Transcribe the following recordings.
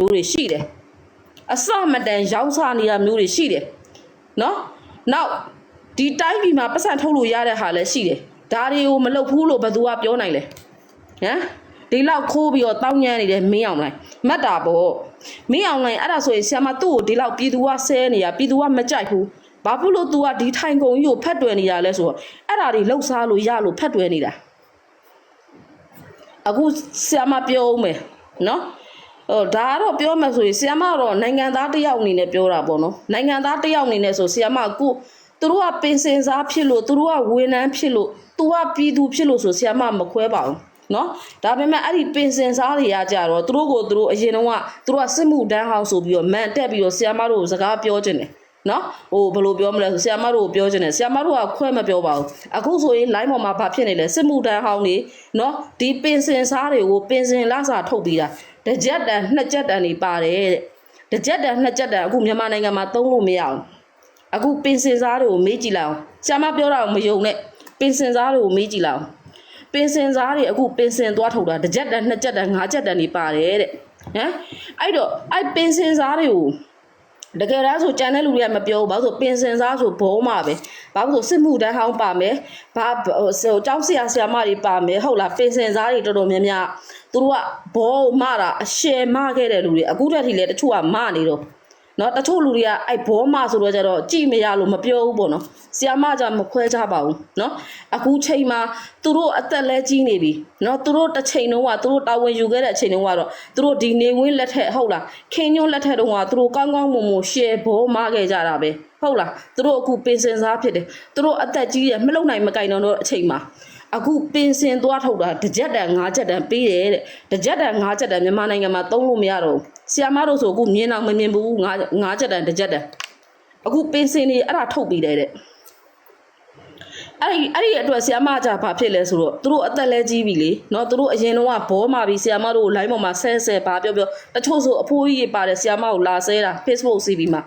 မျိုးတွေရှိတယ်အစမတန်ရောင်းစားနေတာမျိုးတွေရှိတယ်နော်နောက်ဒီတိုင်းပြည်မှာပတ်စံထုတ်လို့ရတဲ့ဟာလည်းရှိတယ်ဒါတွေကိုမလုပ်ဘူးလို့ဘယ်သူကပြောနိုင်လဲဟမ်ဒီလောက်ခိုးပြီးတော့တောင်းညမ်းနေတယ်မင်းအောင်လိုင်းမတ်တာပေါ့မင်းအောင်လိုင်းအဲ့ဒါဆိုရင်ဆ iam သူ့ကိုဒီလောက်ပြည်သူကဆဲနေတာပြည်သူကမကြိုက်ဘူးဘာဖြစ်လို့ तू ကဒီထိုင်ကုန်ကြီးကိုဖတ်တွယ်နေတာလဲဆိုတော့အဲ့ဒါတွေလှုပ်ရှားလို့ရလို့ဖတ်တွယ်နေတာအခုဆ iam ပြောဦးမယ်နော် ဟိုဒါကတော့ပြောမှဆိုရင်ဆ iam ကတော့နိုင်ငံသားတစ်ယောက်အနေနဲ့ပြောတာပေါ့နော်နိုင်ငံသားတစ်ယောက်အနေနဲ့ဆိုဆ iam အခုသူတို့ကပင်စင်စားဖြစ်လို့သူတို့ကဝန်ထမ်းဖြစ်လို့သူကပြည်သူဖြစ်လို့ဆိုဆ iam မခွဲပါဘူးနော်ဒါပေမဲ့အဲ့ဒီပင်စင်စားတွေကကြတော့သူတို့ကိုသူတို့အရင်တော့ကသူတို့ကစစ်မှုတန်းဟောင်းဆိုပြီးတော့မန်တက်ပြီးတော့ဆ iam တို့ကိုစကားပြောခြင်းတယ်နော်ဟိုဘယ်လိုပြောမလဲဆိုဆ iam တို့ကိုပြောခြင်းတယ်ဆ iam တို့ကခွဲမပြောပါဘူးအခုဆိုရင် line ပေါ်မှာဘာဖြစ်နေလဲစစ်မှုတန်းဟောင်းနေနော်ဒီပင်စင်စားတွေကိုပင်စင်လစာထုတ်ပြီးတာ တစ်ကြက်တန်နှစ်ကြက်တန်နေပါတယ်တဲ့တစ်ကြက်တန်နှစ်ကြက်တန်အခုမြန်မာနိုင်ငံမှာသုံးလို့မရအောင်အခုပင်စင်စားတွေကိုမေးကြည့်လိုက်အောင်ဆ iam ပြောတာကိုမယုံနဲ့ပင်စင်စားတွေကိုမေးကြည့်လိုက်အောင်ပင်စင်စားတွေအခုပင်စင်သွားထုတ်တာတစ်ကြက်တန်နှစ်ကြက်တန်ငါးကြက်တန်နေပါတယ်တဲ့ဟမ်အဲ့တော့အဲ့ပင်စင်စားတွေကို တကယ်တမ်းဆိုကြံတဲ့လူတွေကမပြောဘူးဘာလို့ဆိုပင်စင်စားဆိုဘုံမှာပဲဘာလို့ဆိုစစ်မှုတန်းဟောင်းပါမယ်ဘာဟိုဆိုကျောင်းဆရာဆရာမတွေပါမယ်ဟုတ်လားပင်စင်စားတွေတော်တော်များများသူတို့ကဘောမတာအရှယ်မခဲ့တဲ့လူတွေအခုတည်းထိလည်းတချို့ကမနေတော့ နော်တချို့လူတွေကအဲ့ဘောမဆိုတော့ကြတော့ကြည်မရလို့မပြောဘူးပေါ့နော်ဆီယာမကြမခွဲကြပါဘူးနော်အခုချိန်မှာသူတို့အသက်လဲကြီးနေပြီနော်သူတို့တစ်ချိန်လုံးကသူတို့တာဝန်ယူခဲ့တဲ့အချိန်တုန်းကတော့သူတို့ဒီနေဝင်းလက်ထက်ဟုတ်လားခင်းညွန့်လက်ထက်တုန်းကသူတို့ကောင်းကောင်းမွန်မွန်ရှယ်ဘောမခဲ့ကြတာပဲဟုတ်လားသူတို့အခုပင်စင်စားဖြစ်တယ်သူတို့အသက်ကြီးရမလုံနိုင်မကင်တော့အချိန်မှာအခုပင်စင်သွားထုတ်တာတစ်ကြက်တန်၅ကြက်တန်ပေးတယ်တဲ့တစ်ကြက်တန်၅ကြက်တန်မြန်မာနိုင်ငံမှာသုံးလို့မရတော့ဘူး ဆီယာမတို့ဆိုအခုမြင်အောင်မမြင်ဘူး၅၅ကြက်တန်တစ်ကြက်တန်အခုပင်စင်တွေအဲ့ဒါထုတ်ပြီးတယ်တဲ့အဲ့ဒီအဲ့ဒီအတွက်ဆီယာမကြဘာဖြစ်လဲဆိုတော့သူတို့အသက်လဲကြီးပြီလေเนาะသူတို့အရင်တော့ဘောမာပြီဆီယာမတို့ကို line ပေါ်မှာဆဲဆဲဘာပြောပြောတချို့ဆိုအဖိုးကြီးပါတယ်ဆီယာမကိုလာဆဲတာ Facebook CB မှာ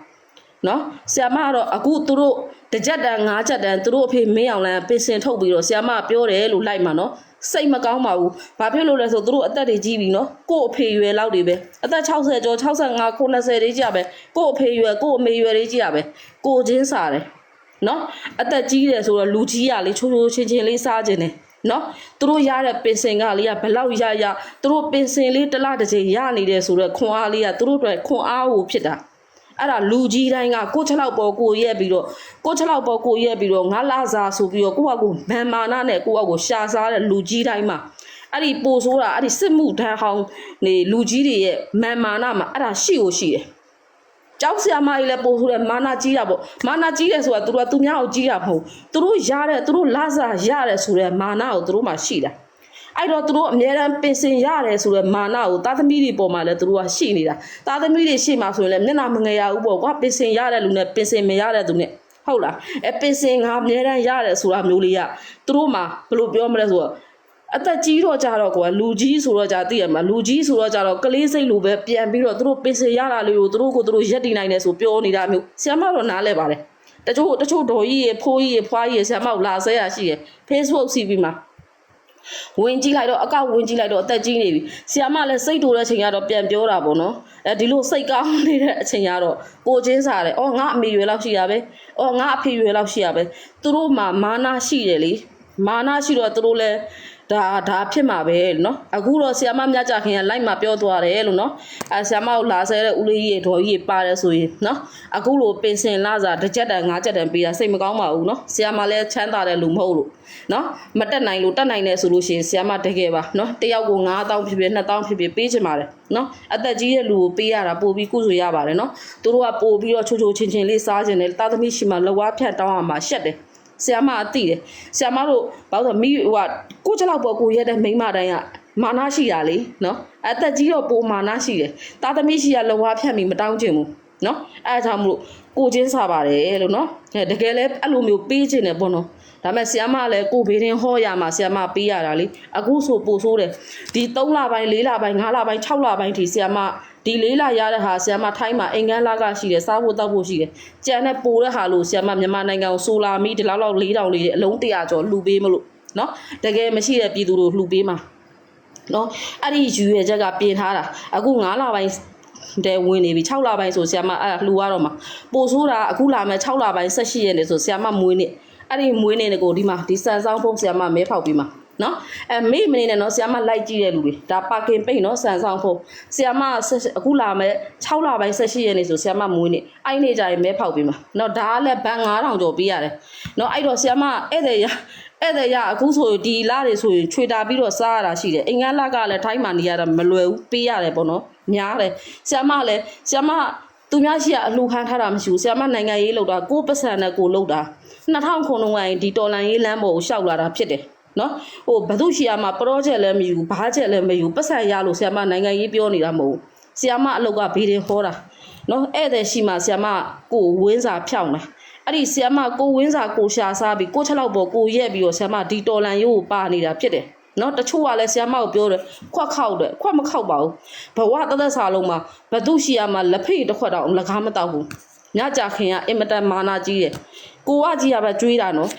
နော်ဆီယမကတော့အခုသူတို့တစ်ကြက်တန်၅ကြက်တန်သူတို့အဖေမင်းအောင်လန်းပင်စင်ထုတ်ပြီးတော့ဆီယမပြောတယ်လို့လိုက်မှာနော် စိတ်မကောင်းပါဘူးဘာဖြစ်လို့လဲဆိုသူတို့အသက်တွေကြီးပြီနော်ကို့အဖေရွယ်လောက်တွေပဲအသက်60ကျော်65 90တွေကြီးရပဲကို့အဖေရွယ်ကို့အမေရွယ်တွေကြီးရပဲကိုချင်းစားတယ်နော်အသက်ကြီးတယ်ဆိုတော့လူကြီးရလေချိုးချိုးချင်းချင်းလေးစားခြင်းတယ်နော်သူတို့ရတဲ့ပင်စင်ကလေးကဘလောက်ရရသူတို့ပင်စင်လေးတစ်လတစ်ချိန်ရနေတယ်ဆိုတော့ခွန်အားလေးကသူတို့အတွက်ခွန်အားကိုဖြစ်တာ အဲ့ဒါလူကြီးတိုင်းကကိုချက်လောက်ပေါ်ကိုရက်ပြီးတော့ကိုချက်လောက်ပေါ်ကိုရက်ပြီးတော့ငါလာစားဆိုပြီးတော့ကိုယ့်အကူဗန်မာနာနဲ့ကိုယ့်အကူရှာစားတဲ့လူကြီးတိုင်းမှာအဲ့ဒီပိုဆိုးတာအဲ့ဒီစစ်မှုထမ်းဟောင်းနေလူကြီးတွေရဲ့မန်မာနာမှာအဲ့ဒါရှိကိုရှိတယ်ကျောင်းဆရာမကြီးလည်းပို့ဆိုတယ်မာနာကြီးတာပေါ့မာနာကြီးတယ်ဆိုတာသူတို့ကသူများကိုကြီးတာမဟုတ်သူတို့ရတဲ့သူတို့လာစားရတယ်ဆိုတဲ့မာနာကိုသူတို့မှရှိတာ အဲ့တော့သူတို့အများရန်ပင်စင်ရတယ်ဆိုတော့မာနကိုသားသမီးတွေပေါ်မှာလည်းသူတို့ကရှိနေတာသားသမီးတွေရှိမှဆိုရင်လည်းမျက်နှာမငယ်ရဘူးပေါ့ကွာပင်စင်ရတဲ့လူနဲ့ပင်စင်မရတဲ့သူနဲ့ဟုတ်လားအဲပင်စင်ငါအများရန်ရတယ်ဆိုတာမျိုးလေးကသူတို့မှဘယ်လိုပြောမလဲဆိုတော့အသက်ကြီးတော့ကြတော့ကွာလူကြီးဆိုတော့じゃသိရမှာလူကြီးဆိုတော့ကြတော့ကလေးစိတ်လိုပဲပြန်ပြီးတော့သူတို့ပင်စင်ရတာလေးကိုသူတို့ကိုသူတို့ရက်တည်နိုင်တယ်ဆိုပြောနေတာမျိုးဆရာမတော့နားလဲပါတယ်တချို့တချို့တော်ကြီးရေဖိုးကြီးရေဖွားကြီးရေဆရာမကိုလာဆဲရရှိရ Facebook CV မှာ ဝင်ကြည့်လိုက်တော့အကောက်ဝင်ကြည့်လိုက်တော့အသက်ကြီးနေပြီဆီယာမလည်းစိတ်တူတဲ့အချိန်ကတော့ပြန်ပြောတာပေါ့နော်အဲဒီလိုစိတ်ကောင်းနေတဲ့အချိန်ကတော့ကိုချင်းစားတယ်အော်ငါအမေရွယ်လောက်ရှိရပဲအော်ငါအဖေရွယ်လောက်ရှိရပဲသူတို့မှမာနာရှိတယ်လေမာနာရှိတော့သူတို့လည်း ဒါဒါဖြစ်မှာပဲလို့နော်အခုတော့ဆီယမမြကြခင်ကလိုက်မှာပြောသွားတယ်လို့နော်အဲဆီယမကိုလာဆဲတဲ့ဦးလေးကြီးရဲ့ဒေါ်ကြီးပါတယ်ဆိုရင်နော်အခုလိုပင်စင်လာစားတစ်ချက်တန်ငါးချက်တန်ပေးတာစိတ်မကောင်းပါဘူးနော်ဆီယမလည်းချမ်းသာတဲ့လူမဟုတ်လို့နော်မတက်နိုင်လို့တက်နိုင်တယ်ဆိုလို့ရှိရင်ဆီယမတကယ်ပါနော်တယောက်ကို9000ဖြစ်ဖြစ်2000ဖြစ်ဖြစ်ပေးချင်ပါတယ်နော်အသက်ကြီးတဲ့လူကိုပေးရတာပို့ပြီးကုစုရပါတယ်နော်သူတို့ကပို့ပြီးတော့ချိုးချိုးချင်းချင်းလေးစားချင်တယ်တာသမီရှိမှလဝါဖြတ်တောင်းအောင်မှရှက်တယ် ဆီယာမအသိတယ်ဆီယာမတို့ဘာလို့မိဟိုကကိုချက်လောက်ပေါ်ကိုရက်တဲ့မိန်းမတိုင်းကမာနရှိတာလေနော်အသက်ကြီးတော့ပိုမာနရှိတယ်တာသမီရှိရလဝါဖြတ်ပြီးမတောင်းချင်ဘူးနော်အဲဒါကြောင့်မလို့ကိုချင်းစားပါတယ်လို့နော်အဲတကယ်လဲအဲ့လိုမျိုးပေးခြင်းတယ်ပေါ့နော် ဒါမဲ့ဆီယမလည်းကိုဘေးရင်ဟောရမှာဆီယမပေးရတာလေအခုဆိုပို့ဆိုးတယ်ဒီ3လပိုင်း4လပိုင်း5လပိုင်း6လပိုင်းထိဆီယမဒီ၄လရတဲ့ဟာဆီယမထိုင်းမှာအင်္ဂန်းလကရှိတယ်စားဖို့တောက်ဖို့ရှိတယ်ကြံတဲ့ပိုတဲ့ဟာလို့ဆီယမမြန်မာနိုင်ငံကိုဆိုလာမီဒီလောက်လောက်၄တောင်လေးအလုံး100ကျော်လှူပေးမလို့နော်တကယ်မရှိတဲ့ပြည်သူတို့လှူပေးမှာနော်အဲ့ဒီယူရချက်ကပြင်ထားတာအခု9လပိုင်းတဲဝင်နေပြီ6လပိုင်းဆိုဆီယမအဲ့ဒါလှူရတော့မှာပို့ဆိုးတာအခုလာမယ်6လပိုင်း18ရက်နေဆိုဆီယမမွေးနေ အဲ့ဒီမွေးနေကိုဒီမှာဒီဆန်ဆောင်ဖုံးဆီယမမဲဖောက်ပြီးမှာနော်အဲမေ့မနေနဲ့နော်ဆီယမလိုက်ကြည့်တဲ့လူတွေဒါပါကင်ပိတ်နော်ဆန်ဆောင်ဖုံးဆီယမအခုလာမယ်6လပိုင်း18ရက်နေဆိုဆီယမမွေးနေအဲ့နေကြရင်မဲဖောက်ပြီးမှာနော်ဒါကလည်းဘန်9000ကျော်ပေးရတယ်နော်အဲ့တော့ဆီယမဧည့်သည်ရဧည့်သည်ရအခုဆိုဒီလာတွေဆိုရင်ခြွေတာပြီးတော့စားရတာရှိတယ်အင်္ဂလကလည်းထိုင်းမှနေရတာမလွယ်ဘူးပေးရတယ်ပေါ့နော်များတယ်ဆီယမလည်းဆီယမ သူများရှိကအလှခံထားတာမရှိဘူးဆီယမနိုင်ငံရေးလောက်တာကိုပတ်စံနဲ့ကိုလောက်တာ2000ခုလုံးဝိုင်းဒီတော်လန်ရေးလမ်းပေါ်ကိုရှောက်လာတာဖြစ်တယ်နော်ဟိုဘသူရှိရမှာ project လည်းမယူဘာချက်လည်းမယူပတ်စံရလို့ဆီယမနိုင်ငံရေးပြောနေတာမဟုတ်ဘူးဆီယမအလောက်ကဘေးတင်ဟောတာနော်ဧည့်သည်ရှိမှဆီယမကိုဝင်းစာဖြောင်းတာအဲ့ဒီဆီယမကိုဝင်းစာကိုရှာစားပြီးကိုချက်လောက်ပေါ်ကိုရက်ပြီးတော့ဆီယမဒီတော်လန်ရိုးကိုပါနေတာဖြစ်တယ် နော်တချို့ကလည်းဆီယမကိုပြောတယ်ခွက်ခောက်တယ်ခွက်မခောက်ပါဘူးဘဝတသက်စာလုံးမှာဘသူရှိရမှာလက်ဖိတ်တစ်ခွက်တော့လကားမတောက်ဘူးညကြခင်ကအင်မတန်မာနာကြီးတယ်ကိုကကြီးရပဲကြွေးတာနော်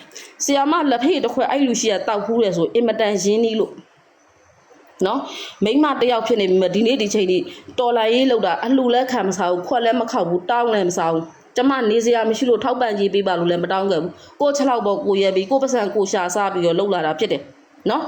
ဆီယမလက်ဖိတ်တစ်ခွက်အဲ့လူရှိရတောက်ဖူးတယ်ဆိုအင်မတန်ရင်းနီးလို့နော်မိမတယောက်ဖြစ်နေပြီမဒီနေ့ဒီချိန်ဒီတော်လာရေးလောက်တာအလှလည်းခံမစားဘူးခွက်လည်းမခောက်ဘူးတောင်းလည်းမစားဘူးကျမနေစရာမရှိလို့ထောက်ပံ့ကြီးပေးပါလို့လည်းမတောင်းခဲ့ဘူးကိုချက်လောက်ပေါ့ကိုရဲပြီးကိုပစံကိုရှာစားပြီးတော့လှုပ်လာတာဖြစ်တယ် နော်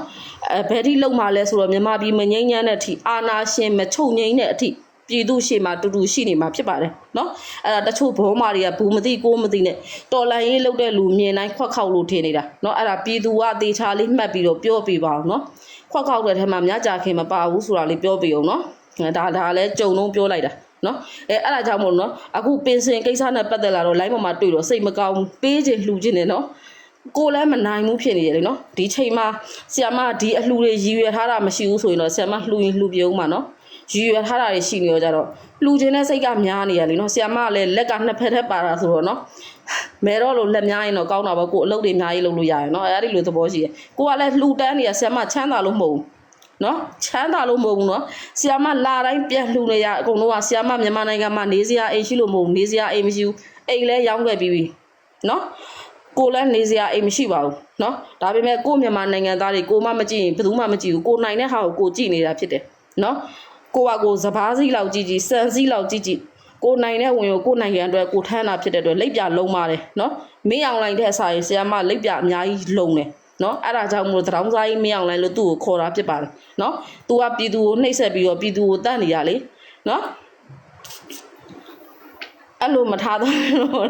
အဲဘယ်ထိလှုပ်မှလဲဆိုတော့မြန်မာပြည်မငိမ့်ညမ်းတဲ့အထိအာနာရှင်မချုပ်ငိမ့်တဲ့အထိပြည်သူရှေ့မှာတူတူရှိနေမှာဖြစ်ပါတယ်နော်အဲ့ဒါတချို့ဘောမာတွေကဘူးမသိကိုမသိနဲ့တော်လန်ရေးလှုပ်တဲ့လူမြင်တိုင်းခွက်ခောက်လို့ထင်နေတာနော်အဲ့ဒါပြည်သူကတေချာလေးမှတ်ပြီးတော့ပြောပြပါအောင်နော်ခွက်ခောက်တဲ့ထဲမှာမြကြခင်မပါဘူးဆိုတာလေးပြောပြအောင်နော်ဒါဒါလည်းကြုံလုံးပြောလိုက်တာနော်အဲအဲ့ဒါကြောင့်မို့နော်အခုပင်စင်ကိစ္စနဲ့ပတ်သက်လာတော့ line ပေါ်မှာတွေ့တော့စိတ်မကောင်းဘူးပေးခြင်းလှူခြင်းနဲ့နော် ကိုလည်းမနိုင်ဘူးဖြစ်နေရတယ်နော်ဒီချိန်မှာဆီယမဒီအလှူတွေရည်ရွယ်ထားတာမရှိဘူးဆိုရင်တော့ဆီယမလှူရင်လှူပြုံးမှာနော်ရည်ရွယ်ထားတာတွေရှိနေတော့ကြတော့လှူခြင်းနဲ့စိတ်ကများနေရလေနော်ဆီယမကလည်းလက်ကနှစ်ဖက်ထက်ပါတာဆိုတော့နော်မဲတော့လို့လက်များရင်တော့ကောင်းတာပေါ့ကိုအလုပ်တွေအများကြီးလုပ်လို့ရတယ်နော်အဲ့ဒီလိုသဘောရှိတယ်ကိုကလည်းလှူတန်းနေရဆီယမချမ်းသာလို့မဟုတ်ဘူးနော်ချမ်းသာလို့မဟုတ်ဘူးနော်ဆီယာမလာတိုင်းပြန်လှူနေရအကုန်လုံးကဆီယာမမြန်မာနိုင်ငံမှာနေစရာအိမ်ရှိလို့မဟုတ်ဘူးနေစရာအိမ်မရှိဘူးအိမ်လဲရောင်းခဲ့ပြီးပြီနော် ကိုလည်းနေစရာအိမ်မရှိပါဘူးနော်ဒါပေမဲ့ကိုမြန်မာနိုင်ငံသားတွေကိုမှမကြည့်ရင်ဘယ်သူမှမကြည့်ဘူးကိုနိုင်တဲ့ဟာကိုကိုကြည့်နေတာဖြစ်တယ်နော်ကိုကကိုစပားစီးလောက်ကြည့်ကြည့်စံစည်းလောက်ကြည့်ကြည့်ကိုနိုင်တဲ့ဝင်ကိုကိုနိုင်ငံအတွက်ကိုထမ်းတာဖြစ်တဲ့အတွက်လက်ပြလုံးပါတယ်နော်မင်းအောင်လိုက်တဲ့ဆာရင်ဆီယာမလက်ပြအများကြီးလုံးတယ်နော်အဲ့ဒါကြောင့်မို့သတောင်းစားကြီးမင်းအောင်လိုက်လို့သူ့ကိုခေါ်တာဖြစ်ပါတယ်နော်။ तू ကပြည်သူကိုနှိပ်စက်ပြီးတော့ပြည်သူကိုတတ်နေရလေနော်။အဲ့လိုမထားတော့လို့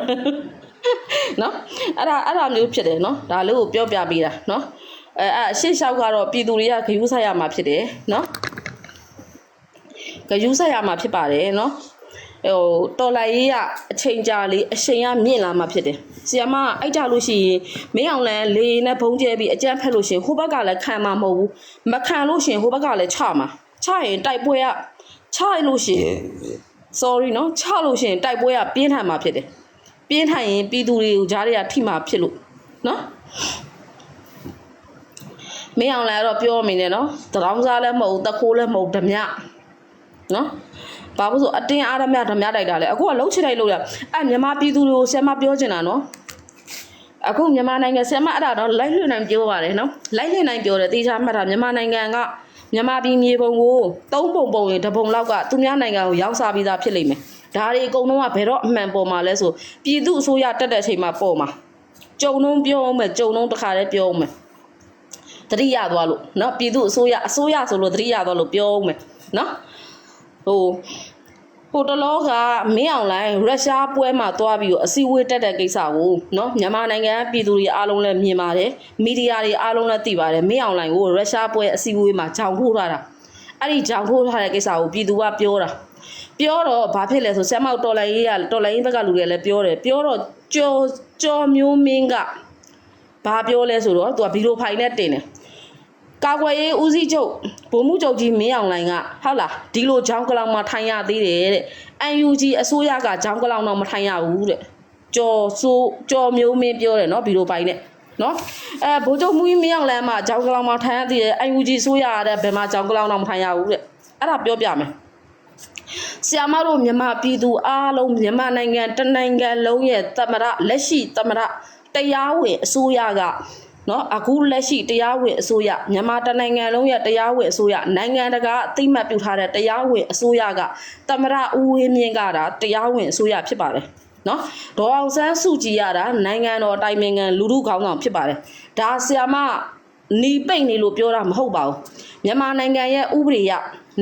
နော်အဲ့ဒါအဲ့ဒါမျိုးဖြစ်တယ်နော်ဒါလေးကိုပြောပြပေးတာနော်အဲအဲ့အရှင်းလျှောက်ကတော့ပြည်သူတွေကဂယူးဆိုင်ရမှာဖြစ်တယ်နော်ဂယူးဆိုင်ရမှာဖြစ်ပါတယ်နော်ဟိုတော်လိုက်ရေးကအချိန်ကြာလေးအချိန်ကမြင့်လာမှာဖြစ်တယ်ဆီယမအိုက်ကြလို့ရှိရင်မင်းအောင်လန်းလေနဲ့ဘုံကျဲပြီးအကြမ်းဖက်လို့ရှိရင်ဟိုဘက်ကလည်းခံမှာမဟုတ်ဘူးမခံလို့ရှိရင်ဟိုဘက်ကလည်းချမှာချရင်တိုက်ပွဲကချရလို့ရှိရင် sorry နော်ချလို့ရှိရင်တိုက်ပွဲကပြင်းထန်မှာဖြစ်တယ် ပြင်းထန်ရင်ပြည်သူတွေကိုကြားတွေကထိမှာဖြစ်လို့နော်မင်းအောင်လည်းတော့ပြောမိနေနော်တရောင်းစားလည်းမဟုတ်တခိုးလည်းမဟုတ်ဓမြနော်ဘာလို့ဆိုအတင်းအားရမြဓမြတိုက်တာလဲအခုကလှုပ်ချလိုက်လို့ရအဲ့မြန်မာပြည်သူတွေကိုဆရာမပြောချင်တာနော်အခုမြန်မာနိုင်ငံဆရာမအဲ့ဒါတော့လိုက်လွှင့်နိုင်ပြောပါတယ်နော်လိုက်လွှင့်နိုင်ပြောတယ်တေချာမှတ်တာမြန်မာနိုင်ငံကမြန်မာပြည်မြေပုံကိုသုံးပုံပုံရင်တစ်ပုံလောက်ကသူများနိုင်ငံကိုရောက်စားပြီးသားဖြစ်လိမ့်မယ် ဒါတွေအကုန်လုံးကဘယ်တော့အမှန်ပေါ်မှာလဲဆိုပြည်သူအစိုးရတက်တဲ့အချိန်မှာပေါ်မှာကြုံလုံးပြောအောင်မယ်ကြုံလုံးတစ်ခါတည်းပြောအောင်မယ်တတိယသွားလို့เนาะပြည်သူအစိုးရအစိုးရဆိုလို့တတိယသွားလို့ပြောအောင်မယ်เนาะဟိုဟိုတလောကမင်းအောင်လိုင်းရုရှားပွဲမှာသွားပြီးတော့အစည်းအဝေးတက်တဲ့ကိစ္စကိုเนาะမြန်မာနိုင်ငံပြည်သူတွေအားလုံးလည်းမြင်ပါတယ်မီဒီယာတွေအားလုံးလည်းသိပါတယ်မင်းအောင်လိုင်းကိုရုရှားပွဲအစည်းအဝေးမှာကြောင်ထိုးထားတာအဲ့ဒီကြောင်ထိုးထားတဲ့ကိစ္စကိုပြည်သူကပြောတာ ပြောတော့ဘာဖြစ်လဲဆိုဆမ်မောက်တော်လိုင်းရေးကတော်လိုင်းရေးဘက်ကလူတွေလည်းပြောတယ်ပြောတော့ကြော်ကြော်မျိုးမင်းကဘာပြောလဲဆိုတော့သူကဗီဒီယိုဖိုင်နဲ့တင်တယ်ကာကွယ်ရေးဦးစီးချုပ်ဗိုလ်မှူးချုပ်ကြီးမင်းအောင်လှိုင်ကဟုတ်လားဒီလိုဂျောင်းကလောင်မှာထိုင်ရသေးတယ်တဲ့ UNG အစိုးရကဂျောင်းကလောင်တော့မထိုင်ရဘူးတဲ့ကြော်ဆိုးကြော်မျိုးမင်းပြောတယ်နော်ဗီဒီယိုပိုင်နဲ့နော်အဲဗိုလ်ချုပ်မူကြီးမင်းအောင်လှိုင်မှာဂျောင်းကလောင်မှာထိုင်ရသေးတယ် UNG အစိုးရကတဲ့ဘယ်မှာဂျောင်းကလောင်တော့မထိုင်ရဘူးတဲ့အဲ့ဒါပြောပြမယ် ဆီယမတို့မြန်မာပြည်သူအားလုံးမြန်မာနိုင်ငံတနိုင်ငံလုံးရဲ့သမရလက်ရှိသမရတရားဝင်အစိုးရကနော်အခုလက်ရှိတရားဝင်အစိုးရမြန်မာတနိုင်ငံလုံးရဲ့တရားဝင်အစိုးရနိုင်ငံတကာအသိမှတ်ပြုထားတဲ့တရားဝင်အစိုးရကသမရဦးဝင်းမြင့်ကတာတရားဝင်အစိုးရဖြစ်ပါတယ်နော်ဒေါ်အောင်ဆန်းစုကြည်ရတာနိုင်ငံတော်အတိုင်ပင်ခံလူထုခေါင်းဆောင်ဖြစ်ပါတယ်ဒါဆီယာမနီပိတ်နေလို့ပြောတာမဟုတ်ပါဘူးမြန်မာနိုင်ငံရဲ့ဥပဒေရ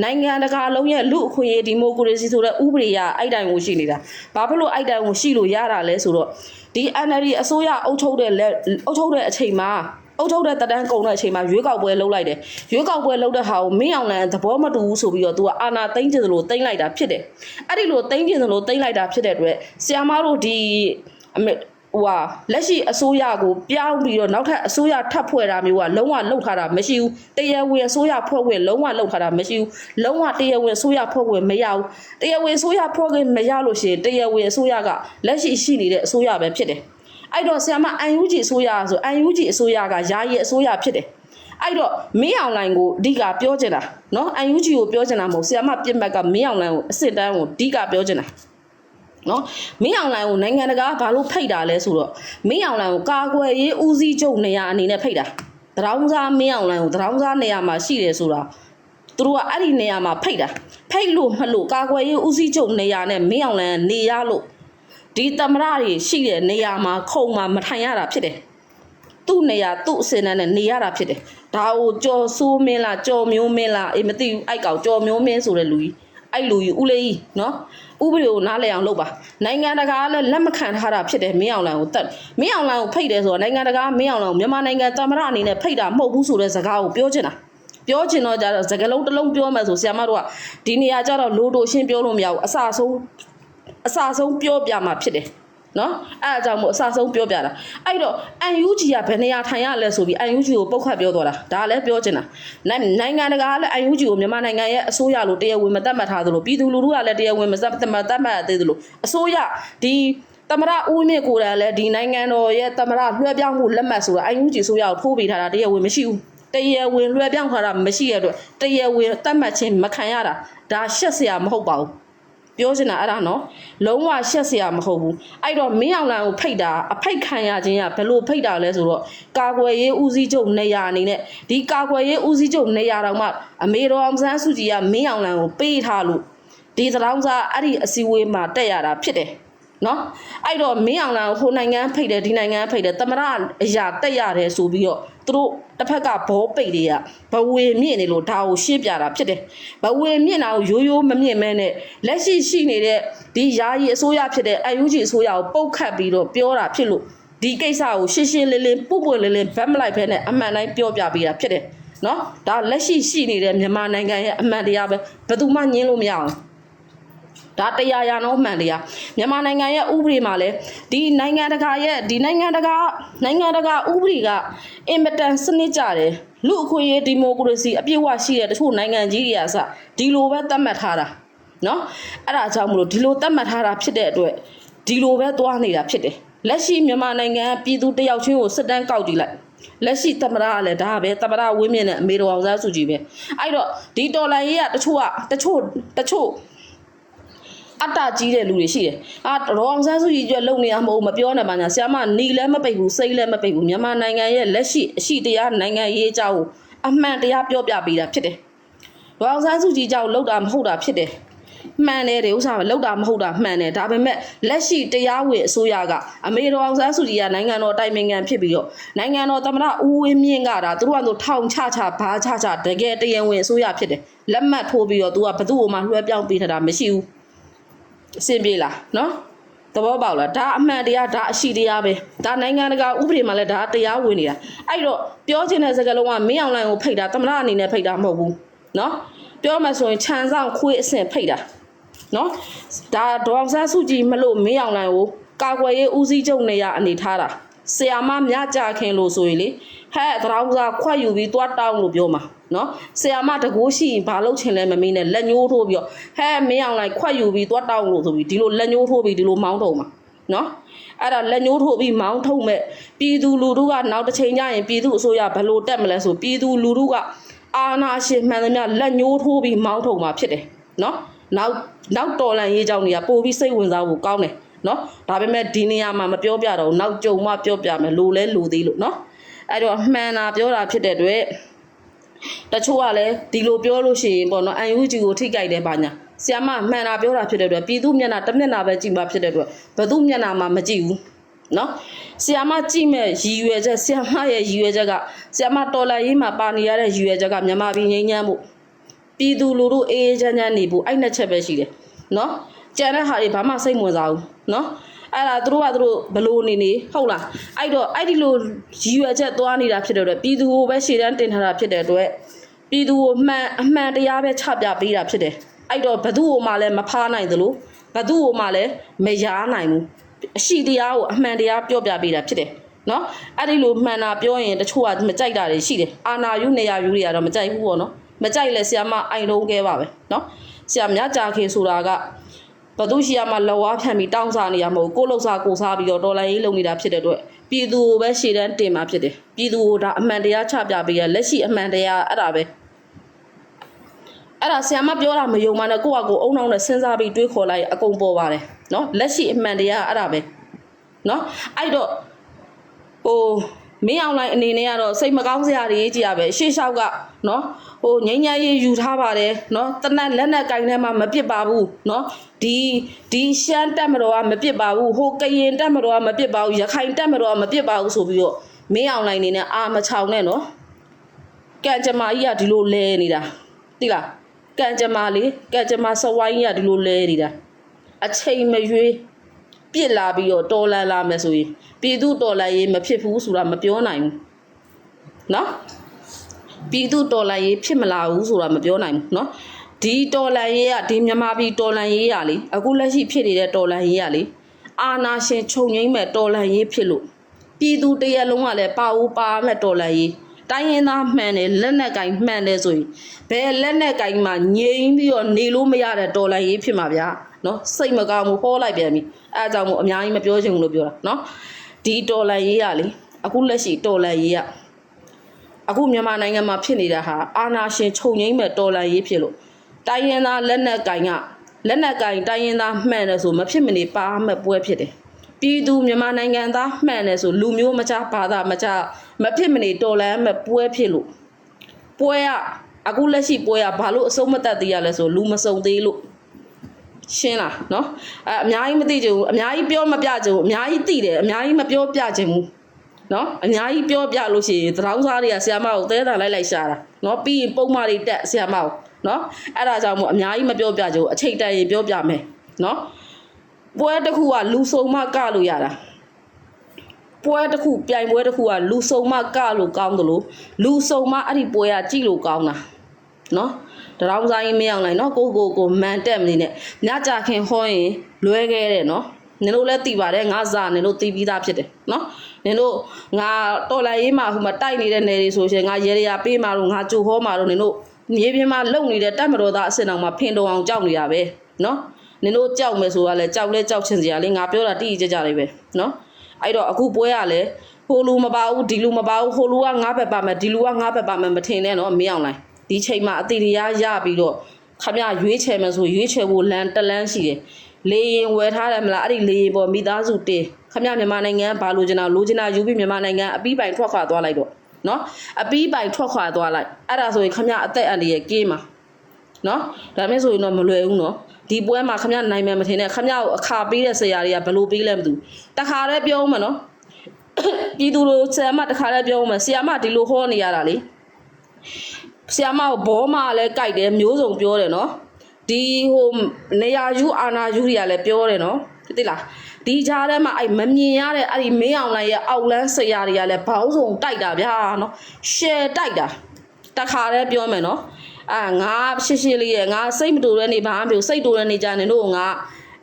နိုင်ငံတကာလုံးရဲ့လူအခွင့်အရေးဒီမိုကရေစီဆိုတဲ့ဥပဒေရအဲ့တိုင်ကိုရှိနေတာဘာဖြစ်လို့အဲ့တိုင်ကိုရှိလို့ရတာလဲဆိုတော့ဒီ NLD အစိုးရအုပ်ချုပ်တဲ့လက်အုပ်ချုပ်တဲ့အချိန်မှာအုပ်ချုပ်တဲ့တဒန်းကုံတဲ့အချိန်မှာရွေးကောက်ပွဲလုပ်လိုက်တယ်ရွေးကောက်ပွဲလုပ်တဲ့ဟာကိုမင်းအောင်လန်သဘောမတူဘူးဆိုပြီးတော့ तू ကအာနာသိမ့်ကျင်သလိုသိမ့်လိုက်တာဖြစ်တယ်အဲ့ဒီလိုသိမ့်ကျင်သလိုသိမ့်လိုက်တာဖြစ်တဲ့အတွက်ဆီယာမတို့ဒီအမေ ဟိုဟာလက်ရှိအစိုးရကိုပြောင်းပြီးတော့နောက်ထပ်အစိုးရထပ်ဖွဲ့တာမျိုးကလုံးဝလှုပ်ထားတာမရှိဘူးတရားဝင်အစိုးရဖွဲ့ဝင်လုံးဝလှုပ်ထားတာမရှိဘူးလုံးဝတရားဝင်အစိုးရဖွဲ့ဝင်မရဘူးတရားဝင်အစိုးရဖွဲ့ဝင်မရလို့ရှိရင်တရားဝင်အစိုးရကလက်ရှိရှိနေတဲ့အစိုးရပဲဖြစ်တယ်အဲ့တော့ဆရာမ UNG အစိုးရဆို UNG အစိုးရကယာယီအစိုးရဖြစ်တယ်အဲ့တော့မင်းအောင်လိုင်ကိုအဓိကပြောချင်တာเนาะ UNG ကိုပြောချင်တာမဟုတ်ဆရာမပြစ်မှတ်ကမင်းအောင်လိုင်ကိုအစ်စ်တန်းကိုအဓိကပြောချင်တာ နော်မင်းအောင်လိုင်ကိုနိုင်ငံတကာကဘာလို့ဖိတ်တာလဲဆိုတော့မင်းအောင်လိုင်ကိုကာကွယ်ရေးဦးစီးချုပ်နေရာအနေနဲ့ဖိတ်တာတရောင်းစားမင်းအောင်လိုင်ကိုတရောင်းစားနေရာမှာရှိတယ်ဆိုတာသူတို့ကအဲ့ဒီနေရာမှာဖိတ်တာဖိတ်လို့မလို့ကာကွယ်ရေးဦးစီးချုပ်နေရာနဲ့မင်းအောင်လိုင်ကနေရလို့ဒီသမရတွေရှိတဲ့နေရာမှာခုံမှာမထိုင်ရတာဖြစ်တယ်သူ့နေရာသူ့အစင်နဲ့နေရတာဖြစ်တယ်ဒါကိုကြော်ဆိုးမင်းလားကြော်မျိုးမင်းလားအေးမသိဘူးအိုက်ကောင်ကြော်မျိုးမင်းဆိုတဲ့လူကြီး အဲ့လူကြီးဦးလေးကြီးနော်ဥပဒေကိုနားလည်အောင်လုပ်ပါနိုင်ငံတကာကလည်းလက်မခံထားတာဖြစ်တယ်မင်းအောင်လှိုင်ကိုတက်မင်းအောင်လှိုင်ကိုဖိတ်တယ်ဆိုတော့နိုင်ငံတကာကမင်းအောင်လှိုင်ကိုမြန်မာနိုင်ငံသမ္မတအနေနဲ့ဖိတ်တာမဟုတ်ဘူးဆိုတဲ့စကားကိုပြောချင်တာပြောချင်တော့ကြတော့စကားလုံးတစ်လုံးပြောမှဆိုဆရာမတို့ကဒီနေရာကျတော့လိုတိုရှင်းပြောလို့မရဘူးအစဆုံးအစဆုံးပြောပြမှာဖြစ်တယ် နော်အဲ့အကြောင့်မို့အစဆုံးပြောပြတာအဲ့တော့ UNG ကဘယ်နေရာထိုင်ရလဲဆိုပြီး UNG ကိုပုတ်ခတ်ပြောသွားတာဒါလည်းပြောချင်တာနိုင်နိုင်ငံတကာကလည်း UNG ကိုမြန်မာနိုင်ငံရဲ့အစိုးရလိုတရားဝင်မတတ်မှတ်ထားသလိုပြည်သူလူထုကလည်းတရားဝင်မတတ်မှတ်တတ်မှတ်သေးသလိုအစိုးရဒီသမရဦးမြင့်ကိုယ်တိုင်လည်းဒီနိုင်ငံတော်ရဲ့သမရလွှဲပြောင်းမှုလက်မှတ်ဆိုတာ UNG အစိုးရကိုထိုးပေးထားတာတရားဝင်မရှိဘူးတရားဝင်လွှဲပြောင်းထားတာမရှိရတဲ့အတွက်တရားဝင်တတ်မှတ်ခြင်းမခံရတာဒါရှက်စရာမဟုတ်ပါဘူး ပြောချင်တာအဲ့ဒါနော်လုံးဝရှက်စရာမဟုတ်ဘူးအဲ့တော့မင်းအောင်လန်ကိုဖိတ်တာအဖိတ်ခံရခြင်းကဘယ်လိုဖိတ်တာလဲဆိုတော့ကာကွယ်ရေးဦးစီးချုပ်နေရာအနေနဲ့ဒီကာကွယ်ရေးဦးစီးချုပ်နေရာတောင်မှအမေတော်အောင်ဆန်းစုကြည်ကမင်းအောင်လန်ကိုပေးထားလို့ဒီသတောင်းစားအဲ့ဒီအစည်းအဝေးမှာတက်ရတာဖြစ်တယ် နော်အဲ့တော့မင်းအောင်လန်ကိုဟိုနိုင်ငံဖိတ်တယ်ဒီနိုင်ငံဖိတ်တယ်တမရအရာတက်ရတယ်ဆိုပြီးတော့သူတို့တစ်ဖက်ကဘောပိတ်တွေကဘဝေမြင့်နေလို့ဒါကိုရှင်းပြတာဖြစ်တယ်ဘဝေမြင့်တာကိုရိုးရိုးမမြင့်မဲနဲ့လက်ရှိရှိနေတဲ့ဒီယာယီအစိုးရဖြစ်တဲ့အယူဂျီအစိုးရကိုပုတ်ခတ်ပြီးတော့ပြောတာဖြစ်လို့ဒီကိစ္စကိုရှင်းရှင်းလင်းလင်းပုပ်ပွင့်လင်းလင်းဗတ်မလိုက်ဖဲနဲ့အမှန်တိုင်းပြောပြပေးတာဖြစ်တယ်နော်ဒါလက်ရှိရှိနေတဲ့မြန်မာနိုင်ငံရဲ့အမှန်တရားပဲဘယ်သူမှညင်းလို့မရအောင် ဒါတရားရအောင်မှန်တရားမြန်မာနိုင်ငံရဲ့ဥပဒေမှာလည်းဒီနိုင်ငံတကာရဲ့ဒီနိုင်ငံတကာနိုင်ငံတကာဥပဒေကအင်မတန်စနစ်ကြတယ်လူအခွင့်အရေးဒီမိုကရေစီအပြည့်အဝရှိတဲ့တချို့နိုင်ငံကြီးတွေအစဒီလိုပဲသတ်မှတ်ထားတာနော်အဲ့ဒါကြောင့်မလို့ဒီလိုသတ်မှတ်ထားတာဖြစ်တဲ့အတွက်ဒီလိုပဲသွားနေတာဖြစ်တယ်လက်ရှိမြန်မာနိုင်ငံပြည်သူတယောက်ချင်းကိုစစ်တမ်းကောက်ကြည့်လိုက်လက်ရှိသမ္မတကလည်းဒါပဲသမ္မတဝင်းမြင့်နဲ့အမေတော်အောင်စားစုကြည်ပဲအဲ့တော့ဒီတော်လိုင်းရေးကတချို့ကတချို့တချို့ အတ္တကြီးတဲ့လူတွေရှိတယ်။အာရောအောင်ဆန်းစုကြည်ကျွတ်လုံနေရမဟုတ်ဘူးမပြောနဲ့ပါညာဆရာမနီလည်းမပိတ်ဘူးစိတ်လည်းမပိတ်ဘူးမြန်မာနိုင်ငံရဲ့လက်ရှိအရှိတရားနိုင်ငံရေးအကြောင်းကိုအမှန်တရားပြောပြပေးတာဖြစ်တယ်။ရောအောင်ဆန်းစုကြည်ကြောင့်လောက်တာမဟုတ်တာဖြစ်တယ်။မှန်တယ်တဲ့ဥစ္စာလောက်တာမဟုတ်တာမှန်တယ်ဒါပေမဲ့လက်ရှိတရားဝင်အစိုးရကအမေတော်အောင်ဆန်းစုကြည်ကနိုင်ငံတော်တိုင်ပင်ခံဖြစ်ပြီးတော့နိုင်ငံတော်သမ္မတဦးဝင်းမြင့်ကဒါသူတို့ကတော့ထောင်ချချဘာချချတကယ်တရားဝင်အစိုးရဖြစ်တယ်လက်မှတ်ထိုးပြီးတော့သူကဘသူ့ကိုမှလွှဲပြောင်းပေးထားတာမရှိဘူး အဆင်ပြေလားနော်သဘောပေါက်လားဒါအမှန်တရားဒါအရှိတရားပဲဒါနိုင်ငံတကာဥပဒေမှာလည်းဒါတရားဝင်နေတာအဲ့တော့ပြောချင်တဲ့စကားလုံးကမင်းအောင်လိုင်ကိုဖိတ်တာသမရအနေနဲ့ဖိတ်တာမဟုတ်ဘူးနော်ပြောမှဆိုရင်ခြံဆောင်ခွေးအဆင့်ဖိတ်တာနော်ဒါဒေါအောင်ဆန်းစုကြည်မလို့မင်းအောင်လိုင်ကိုကာကွယ်ရေးဦးစီးချုပ်နေရအနေထားတာ ဆီယာမမြကြခင်လို့ဆိုရင်လေဟဲ့သရောင်းစားခွက်ယူပြီးသွားတောင်းလို့ပြောမှာနော်ဆီယာမတကိုးရှိရင်ဘာလုပ်ချင်လဲမမင်းနဲ့လက်ညှိုးထိုးပြီးတော့ဟဲ့မင်းအောင်လိုက်ခွက်ယူပြီးသွားတောင်းလို့ဆိုပြီးဒီလိုလက်ညှိုးထိုးပြီးဒီလိုမောင်းထုံမှာနော်အဲ့ဒါလက်ညှိုးထိုးပြီးမောင်းထုံမဲ့ပြည်သူလူထုကနောက်တစ်ချိန်ကျရင်ပြည်သူအစိုးရဘယ်လိုတက်မလဲဆိုပြည်သူလူထုကအာနာရှင်မှန်သမျှလက်ညှိုးထိုးပြီးမောင်းထုံမှာဖြစ်တယ်နော်နောက်နောက်တော်လန်ရေးကြောင်းတွေကပို့ပြီးစိတ်ဝင်စားဖို့ကောင်းတယ် နော်ဒါပေမဲ့ဒီနေရာမှာမပြောပြတော့ဘူးနောက်ကြုံမှပြောပြမယ်လိုလဲလိုသေးလို့နော်အဲ့တော့မှန်တာပြောတာဖြစ်တဲ့အတွက်တချို့ကလည်းဒီလိုပြောလို့ရှိရင်ပေါ့နော်အန်ယူဂျီကိုထိကြိုက်တယ်ပါညာဆ iam မှန်တာပြောတာဖြစ်တဲ့အတွက်ပြည်သူမျက်နှာတစ်မျက်နှာပဲကြည့်မှာဖြစ်တဲ့အတွက်ဘယ်သူမျက်နှာမှမကြည့်ဘူးနော်ဆ iam ကြည့်မဲ့ရည်ရွယ်ချက်ဆ iam ရဲ့ရည်ရွယ်ချက်ကဆ iam တော်လာရေးမှာပါနေရတဲ့ရည်ရွယ်ချက်ကမြန်မာပြည်ငြိမ်းချမ်းမှုပြည်သူလူထုအေးအေးချမ်းချမ်းနေဖို့အဲ့နှစ်ချက်ပဲရှိတယ်နော် ကြံတဲ့ဟာတွေဘာမှစိတ်ဝင်စားဘူးနော်အဲ့ဒါသူတို့ကသူတို့ဘလို့နေနေဟုတ်လားအဲ့တော့အဲ့ဒီလိုရည်ရွယ်ချက်သွားနေတာဖြစ်တဲ့အတွက်ပြည်သူကိုပဲရှေ့တန်းတင်ထားတာဖြစ်တဲ့အတွက်ပြည်သူကိုမှန်အမှန်တရားပဲချပြပေးတာဖြစ်တယ်အဲ့တော့ဘသူ့ကိုမှလည်းမဖားနိုင်သလိုဘသူ့ကိုမှလည်းမရားနိုင်ဘူးအရှိတရားကိုအမှန်တရားပြောပြပေးတာဖြစ်တယ်နော်အဲ့ဒီလိုမှန်တာပြောရင်တချို့ကမကြိုက်တာတွေရှိတယ်အာနာယူနေရယူတွေကတော့မကြိုက်ဘူးပေါ့နော် မကြိုက်လဲဆရာမအိုင်လုံးခဲပါပဲเนาะဆရာမြကြာခေဆိုတာက ဘသူရှိရမှလက်ဝါးဖြန့်ပြီးတောင်းစားနေရမဟုတ်ကိုလှုပ်စားကိုစားပြီးတော့တော်လိုင်းရေးလုပ်နေတာဖြစ်တဲ့အတွက်ပြည်သူကိုပဲရှေ့တန်းတင်มาဖြစ်တယ်ပြည်သူကိုဒါအမှန်တရားချပြပေးရလက်ရှိအမှန်တရားအဲ့ဒါပဲအဲ့ဒါဆီယမပြောတာမယုံမှနဲ့ကိုကကိုအုံနှောင်းနဲ့စဉ်းစားပြီးတွေးခေါ်လိုက်အကုန်ပေါ်ပါတယ်နော်လက်ရှိအမှန်တရားအဲ့ဒါပဲနော်အဲ့တော့ဟို မင်းအောင်လိုင်းအနေနဲ့ကတော့စိတ်မကောင်းစရာတွေကြီးရပဲရှေ့လျှောက်ကနော်ဟိုငိမ့်ညရေးယူထားပါတယ်နော်တနက်လက်နဲ့ကင်ထဲမှာမပစ်ပါဘူးနော်ဒီဒီရှမ်းတက်မတော်ကမပစ်ပါဘူးဟိုကရင်တက်မတော်ကမပစ်ပါဘူးရခိုင်တက်မတော်ကမပစ်ပါဘူးဆိုပြီးတော့မင်းအောင်လိုင်းအနေနဲ့အာမချောင်နဲ့နော်ကံကြမ္မာကြီးကဒီလိုလဲနေတာသိလားကံကြမ္မာလေးကံကြမ္မာစဝိုင်းကြီးကဒီလိုလဲနေတာအချိန်မရွေး ပြစ်လာပြီးတော့တော်လန်လာမယ်ဆိုရင်ပြည်သူတော်လန်ရေးမဖြစ်ဘူးဆိုတာမပြောနိုင်ဘူးเนาะပြည်သူတော်လန်ရေးဖြစ်မလာဘူးဆိုတာမပြောနိုင်ဘူးเนาะဒီတော်လန်ရေးကဒီမြန်မာပြည်တော်လန်ရေးရလေအခုလက်ရှိဖြစ်နေတဲ့တော်လန်ရေးရလေအာနာရှင်ခြုံငိမ့်မဲ့တော်လန်ရေးဖြစ်လို့ပြည်သူတရက်လုံးကလည်းပါဦးပါမဲ့တော်လန်ရေးတိုင်းရင်းသားမှန်တယ်လက်နက်ကင်မှန်တယ်ဆိုရင်ဘယ်လက်နက်ကင်မှငြိမ်ပြီးတော့နေလို့မရတဲ့တော်လန်ရေးဖြစ်မှာဗျာ နော်စိတ်မကောင်းဘူးဟောလိုက်ပြန်ပြီအဲအကြောင်းမို့အများကြီးမပြောချင်ဘူးလို့ပြောတာနော်ဒီတော်လန်ရေးရလေအခုလက်ရှိတော်လန်ရေးရအခုမြန်မာနိုင်ငံမှာဖြစ်နေတာဟာအာနာရှင်ခြုံငိမ့်မဲ့တော်လန်ရေးဖြစ်လို့တိုင်းရင်းသားလက်နက်ကင်ကလက်နက်ကင်တိုင်းရင်းသားမှန်တယ်ဆိုမဖြစ်မနေပါမဲ့ပွဲဖြစ်တယ်ပြည်သူမြန်မာနိုင်ငံသားမှန်တယ်ဆိုလူမျိုးမခြားဘာသာမခြားမဖြစ်မနေတော်လန်မဲ့ပွဲဖြစ်လို့ပွဲကအခုလက်ရှိပွဲကဘာလို့အဆုံးမတက်သေးရလဲဆိုလူမစုံသေးလို့ ရှင်းလားเนาะအဲအများကြီးမသိကြဘူးအများကြီးပြောမပြကြဘူးအများကြီးသိတယ်အများကြီးမပြောပြခြင်းဘူးเนาะအများကြီးပြောပြလို့ရှိရင်သတောင်းစားတွေကဆရာမကိုသဲတာလိုက်လိုက်ရှာတာเนาะပြီးရင်ပုံမှန်တွေတက်ဆရာမကိုเนาะအဲ့ဒါကြောင့်မို့အများကြီးမပြောပြကြဘူးအချိန်တန်ရင်ပြောပြမယ်เนาะ ပွဲတစ်ခုကလူစုံမကလို့ရတာပွဲတစ်ခုပြိုင်ပွဲတစ်ခုကလူစုံမကလို့ကောင်းတယ်လို့လူစုံမအဲ့ဒီပွဲကကြည့်လို့ကောင်းတာနော် တရောင်းစားရင်မရအောင်လိုက်နော်ကိုကိုကိုမန်တက်မနေနဲ့ညကြခင်ဟောရင်လွဲခဲ့တယ်နော်နင်တို့လည်းသိပါတယ်ငါစားနင်တို့သိပြီးသားဖြစ်တယ်နော်နင်တို့ငါတော်လိုက်ရေးမှာဟိုမှာတိုက်နေတဲ့နေတွေဆိုရှင်ငါရေရပေးမှာတော့ငါကြိုဟောမှာတော့နင်တို့မြေပြင်မှာလုံနေတဲ့တက်မတော်သားအစင်အောင်မှာဖင်တော်အောင်ကြောက်နေတာပဲနော်နင်တို့ကြောက်မယ်ဆိုတာလဲကြောက်လဲကြောက်ချင်စရာလေငါပြောတာတိတိကျကျလေးပဲနော်အဲ့တော့အခုပွဲရလဲဟိုလူမပါဘူးဒီလူမပါဘူးဟိုလူကငါးဘက်ပါမယ်ဒီလူကငါးဘက်ပါမယ်မထင်နဲ့နော်မင်းအောင်လိုက် ဒီချိန်မှာအတိတရားရပြီးတော့ခမရရွေးချယ်မယ်ဆိုရွေးချယ်ဖို့လမ်းတလန်းရှိတယ်လေရင်ဝယ်ထားတယ်မလားအဲ့ဒီလေရင်ပေါ်မိသားစုတင်ခမရမြန်မာနိုင်ငံဘာလိုချင်တာလိုချင်တာယူပြီးမြန်မာနိုင်ငံအပီးပိုင်ထွက်ခွာသွားလိုက်တော့နော်အပီးပိုင်ထွက်ခွာသွားလိုက်အဲ့ဒါဆိုရင်ခမရအသက်အန္တရာယ်ကင်းမှာနော်ဒါမဲ့ဆိုရင်တော့မလွယ်ဘူးနော်ဒီပွဲမှာခမရနိုင်မယ်မထင်နဲ့ခမရကိုအခါပေးတဲ့ဆရာတွေကဘယ်လိုပေးလဲမသိဘူးတခါတည်းပြောဦးမယ်နော်ပြည်သူတို့ဆရာမတခါတည်းပြောဦးမယ်ဆရာမဒီလိုဟောနေရတာလေ ဆရာမကိုဘောမလည်းကြိုက်တယ်မျိုးစုံပြောတယ်နော်ဒီဟိုနေရာယူအာနာယူတွေကလည်းပြောတယ်နော်သိလားဒီကြားထဲမှာအဲ့မမြင်ရတဲ့အဲ့ဒီမင်းအောင်လိုင်ရဲ့အောက်လန်းဆရာတွေကလည်းဘောင်းဆောင်တိုက်တာဗျာနော်ရှယ်တိုက်တာတခါတည်းပြောမယ်နော်အာငါရှင်းရှင်းလေးရဲ့ငါစိတ်မတူတဲ့နေဘာမှမပြောစိတ်တူတဲ့နေကြနေတို့ငါ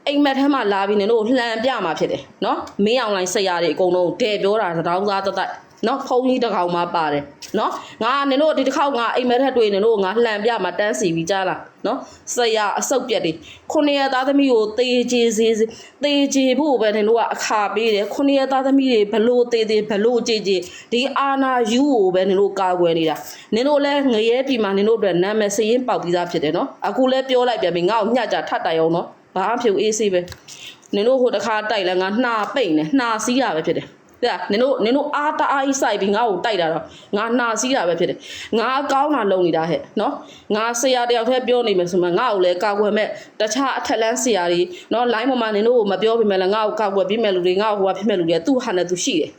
အိမ်မက်ထဲမှာလာပြီးနေတို့လှန်ပြမှာဖြစ်တယ်နော်မင်းအောင်လိုင်းဆက်ရတွေအကုန်လုံးတဲ့ပြောတာသတောင်းစားတတ် နော်ဖုန်းကြီးတစ်ကောင်မှပါတယ်နော်ငါနေတို့ဒီတစ်ခေါက်ငါအိမ်မက်ထက်တွေ့နေတို့ငါလှန်ပြမှာတန်းစီပြီးကြားလားနော်ဆက်ရအဆုတ်ပြက်တွေခုနှစ်ရက်သားသမီးကိုတေးချေစေတေးချေဖို့ပဲနေတို့ကအခါပေးတယ်ခုနှစ်ရက်သားသမီးတွေဘလို့တေးသေးဘလို့ကြည်ကြည်ဒီအာနာယူကိုပဲနေတို့ကာကွယ်နေတာနင်တို့လဲငရဲပြည်မှာနင်တို့အတွက်နာမည်စရင်ပေါက်ပြီးသားဖြစ်တယ်နော်အခုလဲပြောလိုက်ပြန်ပြီငါ့ကိုညှကြထတ်တိုင်အောင်နော်ဘာမှမဖြစ်ဘူးအေးဆေးပဲနင်တို့ဟိုတစ်ခါတိုက်လဲငါနှာပိတ်နေနှာစီးရပဲဖြစ်တယ် ဒါနင်တို့နင်တို့အားတအားကြီးစိုက်ပြီးငါ့ကိုတိုက်တာတော့ငါနှာစီးတာပဲဖြစ်တယ်ငါကောင်းတာလုပ်နေတာဟဲ့နော်ငါဆရာတယောက်တည်းပြောနေမယ်ဆိုမှငါ့ကိုလည်းကာကွယ်မဲ့တခြားအထက်လန်းဆရာတွေနော် line ပေါ်မှာနင်တို့ကိုမပြောပြမယ်လည်းငါ့ကိုကာကွယ်ပြီးမဲ့လူတွေငါ့ကိုဟိုကဖြစ်မဲ့လူတွေသူ့ဟာနဲ့သူရှိတယ်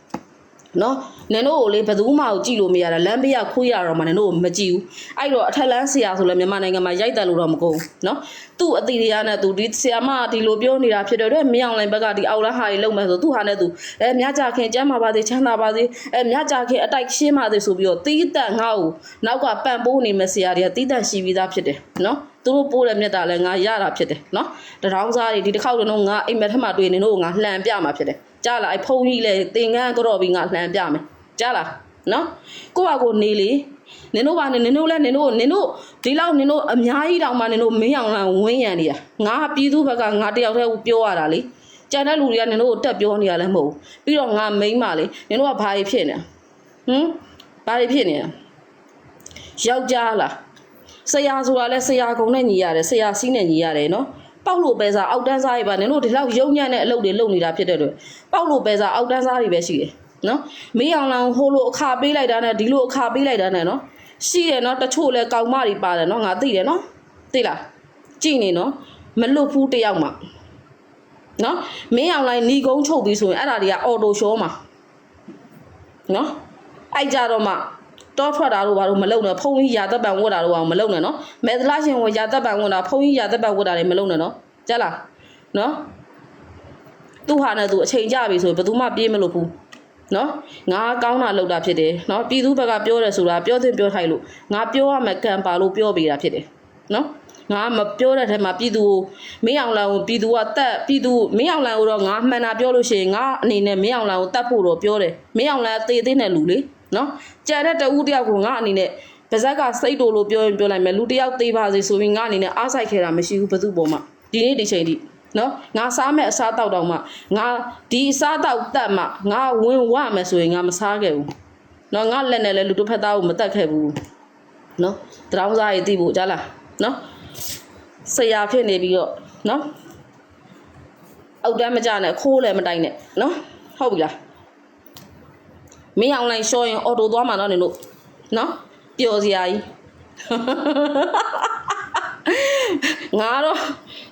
နော်နင်တို့ကိုလေဘယ်သူမှကိုကြည့်လို့မရတာလမ်းဘေးကခွေးရတော့မှနင်တို့ကိုမကြည့်ဘူးအဲ့တော့အထက်လန်းဆရာဆိုလဲမြန်မာနိုင်ငံမှာရိုက်တယ်လို့တော့မကုန်ဘူးနော်သူ့အတိတရားနဲ့သူဒီဆရာမကဒီလိုပြောနေတာဖြစ်တဲ့အတွက်မင်းအောင်လိုင်းဘက်ကဒီအောက်လန်းဟာကြီးလုံမယ်ဆိုသူ့ဟာနဲ့သူအဲမြကြခင်ကျမ်းမာပါသေးချမ်းသာပါသေးအဲမြကြခင်အတိုက်ရှင်းပါသေးဆိုပြီးတော့တီးတန့်ငါ့ကိုနောက်ကပန့်ပိုးနေမဲ့ဆရာတွေကတီးတန့်ရှိပြီးသားဖြစ်တယ်နော်သူတို့ပိုးတဲ့မြတ်တာလဲငါရတာဖြစ်တယ်နော်တရောင်းစားတွေဒီတစ်ခေါက်တော့ငါအိမ်မက်ထက်မှတွေ့နေတို့ငါလှန်ပြမှာဖြစ်တယ် ကြားလားအဲ့ဖုန်းကြီးလဲသင်္ကန်းကြော့ပြီးငါလှန်ပြမယ်ကြားလားနော်ကိုယ့်ဘာကိုနေလေနင်တို့ဘာနေနင်တို့လဲနင်တို့နင်တို့ဒီလောက်နင်တို့အများကြီးတောင်မှနင်တို့မင်းအောင်လန်ဝင်းရံနေတာငါပြည်သူဘက်ကငါတယောက်တည်းပြောရတာလေကြံတဲ့လူတွေကနင်တို့ကိုတက်ပြောနေရလဲမဟုတ်ဘူးပြီးတော့ငါမိန်းမလေနင်တို့ကဘာတွေဖြစ်နေဟမ်ဘာတွေဖြစ်နေလဲယောက်ျားလားဆရာဆိုတာလဲဆရာကုံနဲ့ညီရတယ်ဆရာစီးနဲ့ညီရတယ်နော် ပေါက်လို့ပဲစားအောက်တန်းစားတွေပါနင်တို့ဒီလောက်ယုံညံ့တဲ့အလုပ်တွေလုပ်နေတာဖြစ်တဲ့အတွက်ပေါက်လို့ပဲစားအောက်တန်းစားတွေပဲရှိတယ်နော်မေးအောင်လောင်ဟိုလိုအခါပေးလိုက်တာနဲ့ဒီလိုအခါပေးလိုက်တာနဲ့နော်ရှိတယ်နော်တချို့လဲကောက်မတွေပါတယ်နော်ငါသိတယ်နော်သိလားကြည့်နေနော်မလွတ်ဘူးတယောက်မှနော်မင်းအောင်လိုင်းညီကုန်းချုပ်ပြီးဆိုရင်အဲ့ဒါတွေကအော်တိုရှောမှာနော်အဲ့ကြတော့မှ တောထွက်တာတို့ဘာလို့မလုပ်နဲ့ဖုံကြီးရာသက်ပံဝတ်တာတို့အောင်မလုပ်နဲ့နော်မဲသလားရှင်ဝရာသက်ပံဝတ်တာဖုံကြီးရာသက်ပံဝတ်တာတွေမလုပ်နဲ့နော်ကြားလားနော်သူ့ဟာနဲ့သူအချိန်ကြပြီဆိုရင်ဘယ်သူမှပြေးမလို့ဘူးနော်ငါကောင်းတာလုပ်တာဖြစ်တယ်နော်ပြည်သူဘက်ကပြောတယ်ဆိုတာပြောသင့်ပြောထိုက်လို့ငါပြောရမယ်ကံပါလို့ပြောပေးတာဖြစ်တယ်နော်ငါမပြောတဲ့ထဲမှာပြည်သူကိုမင်းအောင်လန်ကိုပြည်သူကတက်ပြည်သူမင်းအောင်လန်ကိုတော့ငါမှန်တာပြောလို့ရှိရင်ငါအနေနဲ့မင်းအောင်လန်ကိုတတ်ဖို့တော့ပြောတယ်မင်းအောင်လန်သေသေးတဲ့လူလေ နော်ကြံတဲ့တဦးတယောက်ကိုငါအနေနဲ့ပါဇက်ကစိတ်တိုလို့ပြောရင်ပြောလိုက်မယ်လူတယောက်သေးပါစေဆိုပြီးငါအနေနဲ့အားဆိုင်ခဲ့တာမရှိဘူးဘသူ့ပေါ်မှာဒီနေ့ဒီချိန်ထိနော်ငါစားမဲ့အစားတောက်တောက်မှငါဒီအစားတောက်တက်မှငါဝင်ဝမယ်ဆိုရင်ငါမစားခဲ့ဘူးနော်ငါလက်နဲ့လည်းလူတစ်ဖက်သားကိုမတက်ခဲ့ဘူးနော်တရောင်းစားရည်သိဖို့ကြားလားနော်ဆရာဖြစ်နေပြီးတော့နော်အောက်တန်းမကြနဲ့ခိုးလည်းမတိုက်နဲ့နော်ဟုတ်ပြီလား မင်းအောင်လိုင်းရှော့ရင်အော်တိုသွားမှာနော်နင်တို့နော်ပျော်စရာကြီးငါတော့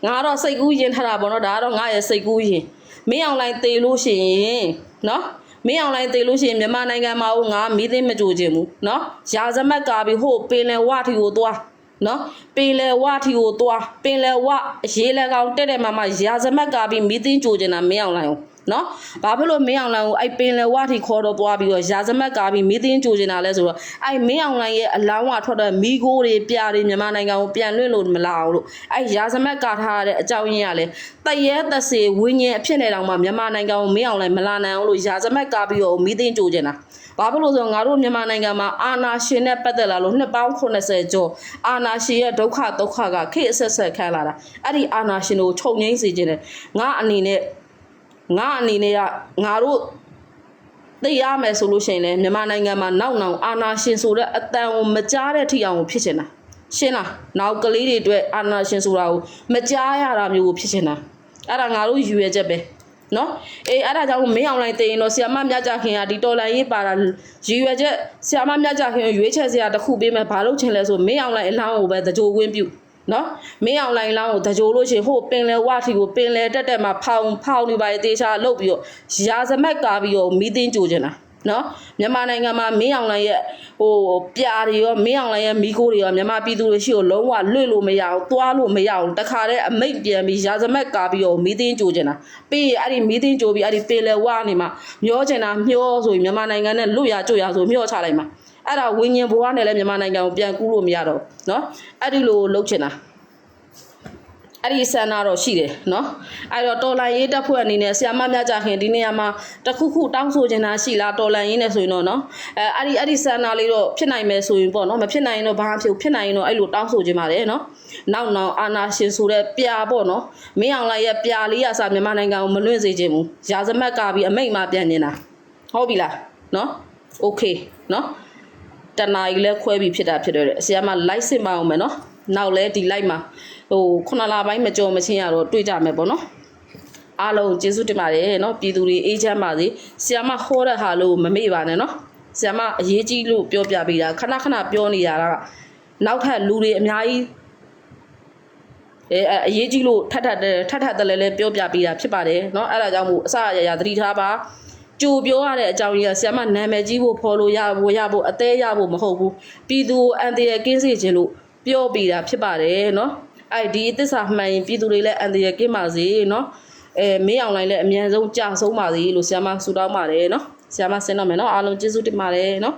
ငါတော့စိတ်ကူးရင်ထတာပေါ့နော်ဒါကတော့ငါရဲ့စိတ်ကူးရင်မင်းအောင်လိုင်းတေလို့ရှိရင်နော်မင်းအောင်လိုင်းတေလို့ရှိရင်မြန်မာနိုင်ငံမှာဟိုငါမီးသိမ်းမကြိုခြင်းဘူးနော်ရာဇမတ်ကာပြီးဟိုပင်လယ်ဝထီကိုသွားနော်ပင်လယ်ဝထီကိုသွားပင်လယ်ဝရေလကောင်တက်တဲ့မှာမှာရာဇမတ်ကာပြီးမီးသိမ်းကြိုခြင်းတာမင်းအောင်လိုင်းကို နော်ဘာဖြစ်လို့မင်းအောင်လိုင်းကိုအဲ့ပင်လယ်ဝထီခေါ်တော့သွားပြီးတော့ရာဇမတ်ကာပြီးမီးသိမ်းကြိုခြင်းတာလဲဆိုတော့အဲ့မင်းအောင်လိုင်းရဲ့အလောင်းကထွက်တဲ့မီးခိုးတွေပြားတွေမြန်မာနိုင်ငံကိုပြန်လွှင့်လို့မလာအောင်လို့အဲ့ရာဇမတ်ကာထားရတဲ့အကြောင်းရင်းကလည်းတရဲတစေဝင်းရင်အဖြစ်နဲ့တောင်မှမြန်မာနိုင်ငံကိုမင်းအောင်လိုင်းမလာနိုင်အောင်လို့ရာဇမတ်ကာပြီးတော့မီးသိမ်းကြိုခြင်းတာဘာဖြစ်လို့ဆိုတော့ငါတို့မြန်မာနိုင်ငံမှာအာနာရှင်နဲ့ပတ်သက်လာလို့နှစ်ပေါင်း80ကျော်အာနာရှင်ရဲ့ဒုက္ခဒုက္ခကခေတ်အဆက်ဆက်ခံလာတာအဲ့ဒီအာနာရှင်ကိုခြုံငိမ့်စေခြင်းနဲ့ငါအနေနဲ့ ငါအနေနဲ့ကငါတို့သိရမယ်ဆိုလို့ရှိရင်လည်းမြန်မာနိုင်ငံမှာနောက်နောက်အာနာရှင်ဆိုတဲ့အတန်ကိုမကြားတဲ့ထိအောင်ကိုဖြစ်ချင်တာရှင်းလားနောက်ကလေးတွေအတွက်အာနာရှင်ဆိုတာကိုမကြားရတာမျိုးကိုဖြစ်ချင်တာအဲ့ဒါငါတို့ယူရချက်ပဲနော်အေးအဲ့ဒါကြောင့်မင်းအောင်လိုက်တင်ရင်တော့ဆီယာမမြကြခင်ကဒီတော်လန်ရေးပါတာရည်ရွယ်ချက်ဆီယာမမြကြခင်ကိုရွေးချက်စရာတစ်ခုပေးမယ်ဘာလို့ချင်လဲဆိုမင်းအောင်လိုက်အလောင်းကိုပဲတကြိုဝင်းပြု နော်မင်းအောင်လိုက်လောင်းကိုတကြိုလို့ရှိရင်ဟိုပင်လယ်ဝထီကိုပင်လယ်တက်တက်မှာဖောင်ဖောင်နေပါလေတေချာလုတ်ပြီးတော့ရာဇမက်ကာပြီးတော့မီးသိန်းကြိုချင်တာနော်မြန်မာနိုင်ငံမှာမင်းအောင်လိုင်းရဲ့ဟိုပြာတွေရောမင်းအောင်လိုင်းရဲ့မိခိုးတွေရောမြန်မာပြည်သူတွေရှိကိုလုံးဝလွတ်လို့မရအောင်သွားလို့မရအောင်တခါတည်းအမိတ်ပြန်ပြီးရာဇမက်ကာပြီးတော့မီးသိန်းကြိုချင်တာပြီးရင်အဲ့ဒီမီးသိန်းကြိုပြီးအဲ့ဒီပင်လယ်ဝနေမှာမျောချင်တာမျောဆိုရင်မြန်မာနိုင်ငံနဲ့လွတ်ရကြွရဆိုမျောချလိုက်မှာ အဲ့ဒါဝင်းရင်ဘွားနဲ့လည်းမြန်မာနိုင်ငံကိုပြန်ကူးလို့မရတော့ဘူးနော်အဲ့ဒီလိုလှုပ်ချင်တာ အဲ့ဒီဆန္ဒတော့ရှိတယ်เนาะအဲ့တော့တော်လန်ရေးတက်ဖွဲ့အနေနဲ့ဆရာမမြကြခင်ဒီနေရာမှာတခုခုတောင်းဆိုချင်တာရှိလားတော်လန်ရေးနဲ့ဆိုရင်တော့เนาะအဲအဲ့ဒီအဲ့ဒီဆန္ဒလေးတော့ဖြစ်နိုင်မယ်ဆိုရင်ပေါ့เนาะမဖြစ်နိုင်ရင်တော့ဘာမှဖြစ်ဘူးဖြစ်နိုင်ရင်တော့အဲ့လိုတောင်းဆိုချင်ပါတယ်เนาะနောက်နောက်အာနာရှင်ဆိုတဲ့ပြာပေါ့เนาะမင်းအောင်လိုက်ရဲ့ပြာလေးရစားမြန်မာနိုင်ငံကိုမလွင့်စေချင်ဘူးရာဇမတ်ကပြီးအမိတ်မှပြန်နေတာဟုတ်ပြီလားเนาะโอเคเนาะ တနာကြီးလဲခွဲပြီးဖြစ်တာဖြစ်တော့တယ်ဆရာမ live စစ်မအောင်မယ်နော်နောက်လဲဒီ live မှာဟိုခုနလပိုင်းမကြော်မချင်းရတော့တွေ့ကြမယ်ပေါ့နော် အားလုံးကျေးဇူးတင်ပါတယ်เนาะပြည်သူတွေအေးချမ်းပါစေဆီယမဟောတဲ့ဟာလို့မမေ့ပါနဲ့เนาะဆီယမအရေးကြီးလို့ပြောပြပေးတာခဏခဏပြောနေတာကနောက်ထပ်လူတွေအများကြီးအဲအဲအရေးကြီးလို့ထပ်ထပ်တယ်ထပ်ထပ်တယ်လည်းလည်းပြောပြပေးတာဖြစ်ပါတယ်เนาะအဲ့ဒါကြောင့်မို့အစအရာရာသတိထားပါ ကြိုပြောရတဲ့အကြောင်းကြီးကဆ iam မနာမည်ကြီးဖို့ဖော်လို့ရဖို့ရဖို့အသေးရဖို့မဟုတ်ဘူးပြည်သူကိုအန်တရာယ်ကင်းစေခြင်းလို့ပြောပြတာဖြစ်ပါတယ်နော်အဲ့ဒီသစ္စာမှန်ရင်ပြည်သူတွေလည်းအန်တရာယ်ကင်းပါစေနော်အဲမင်းအောင်လိုင်းလည်းအမြန်ဆုံးကြာဆုံးပါစေလို့ဆ iam မဆုတောင်းပါတယ်နော်ဆ iam မဆင်းတော့မယ်နော်အားလုံးကျေးဇူးတင်ပါတယ်နော်